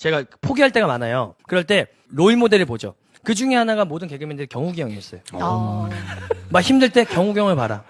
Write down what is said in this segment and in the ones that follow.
제가 포기할 때가 많아요. 그럴 때 롤 모델을 보죠. 그 중에 하나가 모든 개그맨들이 경욱이 형이었어요. 어. 막 힘들 때 경욱이 형을 봐라.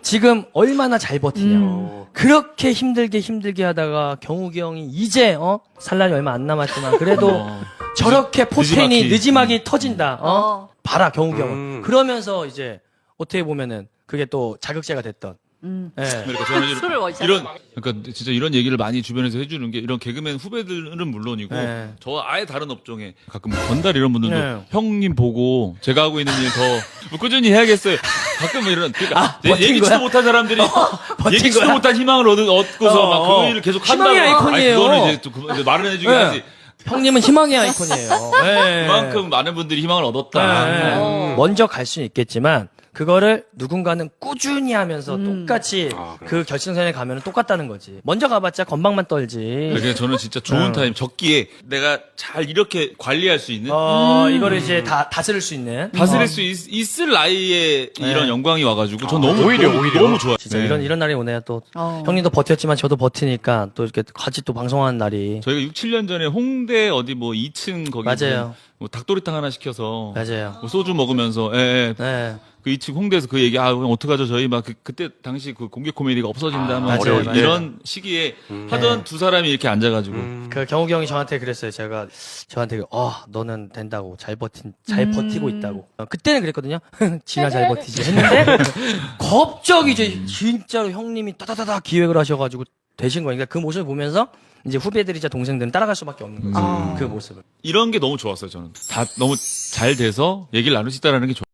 지금 얼마나 잘 버티냐. 음. 그렇게 힘들게 힘들게 하다가 경욱이 형이 이제 어 살날이 얼마 안 남았지만 그래도 어. 저렇게 포텐이 느지막이. 느지막이 터진다. 어? 어. 봐라 경욱이 형은. 음. 그러면서 이제 어떻게 보면은 그게 또 자극제가 됐던. 음. 예. 그러니까 저는 이런, 술을 원샷. 이런 그러니까 진짜 이런 얘기를 많이 주변에서 해주는 게 이런 개그맨 후배들은 물론이고 네. 저와 아예 다른 업종에 가끔 뭐 건달 이런 분들도 네. 형님 보고 제가 하고 있는 일 더 꾸준히 해야겠어요. 가끔 뭐 이런 그러니까 아, 예- 버틴 예기치도 거야? 못한 사람들이 버틴 예기치도 거야? 못한 희망을 얻, 얻고서 어, 막 어. 그 일을 계속 한다고. 희망의 아이콘이에요. 아니, 그거는 이제 또 그- 이제 말은 해주긴 네. 하지. 형님은 희망의 아이콘이에요. 예. 그만큼 많은 분들이 희망을 얻었다. 예. 어. 먼저 갈 수는 있겠지만 그거를 누군가는 꾸준히 하면서 음. 똑같이 아, 그래. 그 결승선에 가면 똑같다는 거지. 먼저 가봤자 건방만 떨지. 그래서 저는 진짜 좋은 음. 타임 적기에 내가 잘 이렇게 관리할 수 있는 어, 이거를 이제 다 다스릴 수 있는. 다스릴 어, 수 있, 을 나이에 네. 이런 영광이 와가지고 전 아, 너무 오히려, 너무, 오히려. 너무 좋아. 진짜 네. 이런 이런 날이 오네요. 또 어. 형님도 버텼지만 저도 버티니까 또 이렇게 같이 또 방송하는 날이 저희가 6, 7년 전에 홍대 어디 뭐 2층 거기 맞아요. 뭐 닭도리탕 하나 시켜서 맞아요. 뭐 소주 먹으면서 예, 예. 네. 그 2층 홍대에서 그 얘기 아 그럼 어떡하죠 저희 막 그, 때 당시 그 공개 코미디가 없어진다면 맞아요, 뭐 맞아요. 이런 시기에 하던 두 사람이 이렇게 앉아가지고 음. 그 경욱이 형이 저한테 그랬어요. 제가 저한테 어 너는 된다고 잘 버틴 잘 버티고 있다고. 어, 그때는 그랬거든요. 지나 잘 버티지 했는데 갑자기 이제 진짜로 형님이 따다다다 기획을 하셔가지고 되신 거니까 그 모습을 보면서 이제 후배들이자 동생들은 따라갈 수밖에 없는. 아. 그 모습을. 이런 게 너무 좋았어요 저는 다 너무 잘 돼서 얘기를 나눌 수 있다라는 게 좋.